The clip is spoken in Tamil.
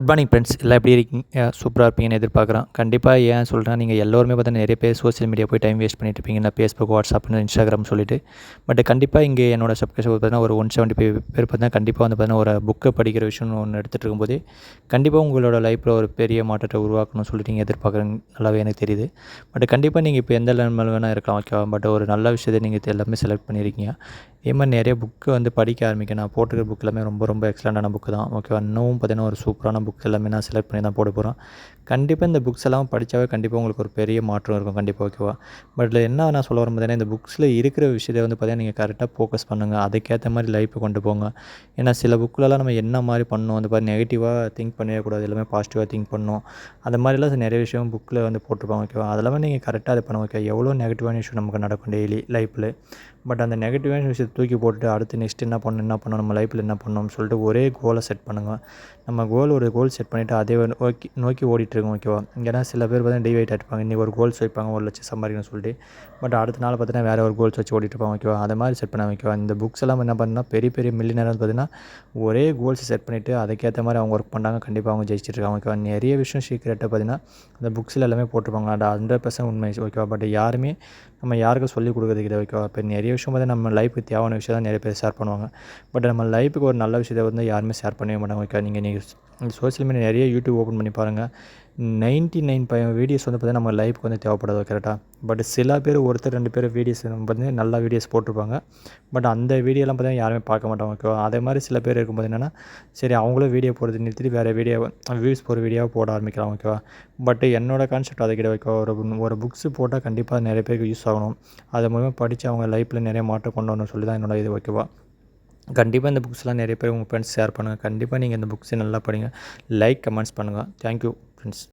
குட் மார்னிங் ஃப்ரெண்ட்ஸ் எல்லாம் எப்படி இருக்கீங்க? சூப்பராக இருப்பீங்கன்னு எதிர்பார்க்குறேன் கண்டிப்பாக ஏன் சொல்கிறேன் நீங்கள் எல்லோருமே பார்த்தீங்கன்னா நிறைய பேர் சோஷியல் மீடியா போய் டைம் வேஸ்ட் பண்ணிட்டு இருப்பீங்க. ஃபேஸ்புக் வாட்ஸ்அப்னு இன்ஸ்டாகிராம் சொல்லிட்டு. பட் கண்டிப்பாக இங்கே என்னோட சப்ஸ்கிரைபர் பார்த்தீங்கன்னா ஒரு ஒன் செவன்ட்டி ஃபைவ் பேர் பார்த்தீங்கன்னா கண்டிப்பாக வந்து பார்த்தீங்கன்னா ஒரு புக்கை படிக்கிற விஷயம்னு ஒன்று எடுத்துகிட்டு இருக்கும்போது கண்டிப்பாக உங்களோட லைஃப்பில் ஒரு பெரிய மாற்றத்தை உருவாக்கணும்னு சொல்லிட்டு நீங்கள் எதிர்பார்க்குறீங்க. நல்லாவே எனக்கு தெரியுது. பட் கண்டிப்பாக நீங்கள் இப்போ எந்த லெவல் வேணால் இருக்கலாம் ஓகேவா பட் ஒரு நல்ல விஷயத்தை நீங்கள் எல்லாமே செலக்ட் பண்ணியிருக்கீங்க. இதே மாதிரி நிறைய புக்கு வந்து படிக்க ஆரம்பிக்க நான் போட்டிருக்க புக் எல்லாமே ரொம்ப ரொம்ப எக்ஸலண்ட்டான புக்கு தான். ஓகேவா இன்னும் பார்த்தீங்கன்னா ஒரு சூப்பரான புக்ஸ் எல்லாமே நான் செலக்ட் பண்ணி தான் போட போகிறேன் கண்டிப்பாக இந்த புக்ஸ் எல்லாம் படித்தாவே கண்டிப்பாக உங்களுக்கு ஒரு பெரிய மாற்றம் இருக்கும். கண்டிப்பாக ஓகேவா பட் இதில் என்ன நான் சொல்ல வரும் பார்த்தீங்கன்னா இந்த புக்ஸில் இருக்கிற விஷயத்தை வந்து பார்த்தீங்கன்னா நீங்கள் கரெக்டாக ஃபோக்கஸ் பண்ணுங்கள் அதுக்கேற்ற மாதிரி லைஃப்பை கொண்டு போங்க. ஏன்னா சில புக்கிலலாம் நம்ம என்ன மாதிரி பண்ணணும் வந்து பார்த்து நெகட்டிவாக திங்க் பண்ணவே கூடாது எல்லாமே பாசிட்டிவாக திங்க் பண்ணணும் அந்த மாதிரிலாம் நிறைய விஷயம் புக்கில் வந்து போட்டிருப்பாங்க ஓகேவா அதெல்லாமே நீங்கள் கரெக்டாக அதை பண்ணுவோம் ஓகே எவ்வளோ நெகட்டிவான விஷயம் நமக்கு நடக்கும் டெய்லி லைஃப்பில் பட் அந்த நெகட்டிவான விஷயத்தை தூக்கி போட்டுட்டு அடுத்து நெக்ஸ்ட் என்ன பண்ணணும் என்ன பண்ணணும் நம்ம லைஃப்பில் என்ன பண்ணணும்னு சொல்லிட்டு ஒரே கோலை செட் பண்ணுங்கள் நம்ம கோல் ஒரு கோல் செட் பண்ணிவிட்டு அதே நோக்கி நோக்கி ஓடிட்டுருக்கோம் ஓகேவா ஏன்னா சில பேர் பார்த்தீங்கன்னா டிவைட் ஆகிருப்பாங்க இன்றைக்கி ஒரு கோல்ஸ் வைப்பாங்க ஒரு லட்சம் சம்பாதிக்கணும்னு சொல்லிட்டு. பட் அடுத்த நாள் பார்த்தீங்கன்னா வேறு ஒரு கோல்ஸ் வச்சு ஓடிட்டுருப்பாங்க ஓகேவா அதை மாதிரி செட் பண்ண வைக்கவா இந்த புக்ஸ் எல்லாம் என்ன பண்ணால் பெரிய பெரிய மில்லியனர் பார்த்தீங்கன்னா ஒரே கோல்ஸ் செட் பண்ணிவிட்டு அதுக்கேற்ற மாதிரி அவங்க ஒர்க் பண்ணாங்க கண்டிப்பாக அவங்க ஜெயிச்சிட்டு இருக்காங்க ஓகேவா நிறைய விஷயம் சீக்கிரட்டை பார்த்தீங்கன்னா அந்த புக்ஸில் எல்லாமே போட்டிருப்பாங்க. அது ஹண்ட்ரட் பர்சன்ட் உண்மை ஓகேவா பட் யாருமே நம்ம யாருக்கும் சொல்லிக் கொடுக்குறது கிடையாது ஓகேவா இப்போ நிறைய விஷயம் வந்து நம்ம லைஃபுக்கு தேவையான விஷயம் தான் நிறைய பேர் ஷேர் பண்ணுவாங்க. பட் நம்ம லைஃபுக்கு ஒரு நல்ல விஷயத்தை வந்து யாருமே ஷேர் பண்ணவே மாட்டாங்க. ஓகே நீங்கள் நீங்கள் சோஷியல் மீடியா நிறைய யூடியூப் ஓப்பன் பண்ணி பாருங்கள் நைன்ட்டி நைன் பை வீடியோஸ் வந்து பார்த்திங்கன்னா நம்ம லைஃப்க்கு வந்து தேவைப்படாது கரெக்டாக பட் சில பேர் ஒருத்தர் ரெண்டு பேர் வீடியோஸ் பார்த்திங்கன்னா நல்லா வீடியோஸ் போட்டிருப்பாங்க. பட் அந்த வீடியோலாம் பார்த்தீங்கன்னா யாருமே பார்க்க மாட்டாங்க. ஓகேவா அதே மாதிரி சில பேர் இருக்கும்போது என்னென்னா சரி அவங்களும் வீடியோ போடுறது நிறுத்திட்டு வேறு வீடியோ வியூஸ் போகிற வீடியோவை போட ஆரம்பிக்கலாம் ஓகேவா பட் என்னோட கான்செப்ட் அதை கிடையாது ஓகேவா ஒரு ஒரு புக்ஸ் போட்டால் கண்டிப்பாக நிறைய பேருக்கு யூஸ் ஆகணும். அது மூலமாக படித்து அவங்க லைஃப்பில் நிறைய மாற்றம் கொண்டு வரணும்னு சொல்லி தான் என்னோட இது ஓகேவா கண்டிப்பாக இந்த புக்ஸ்லாம் நிறைய பேர் உங்கள் ஃப்ரெண்ட்ஸ் ஷேர் பண்ணுங்கள் கண்டிப்பாக நீங்கள் இந்த புக்ஸை நல்லா படிங்க. லைக் கமெண்ட்ஸ் பண்ணுங்கள் தேங்க்யூ ஃப்ரெண்ட்ஸ்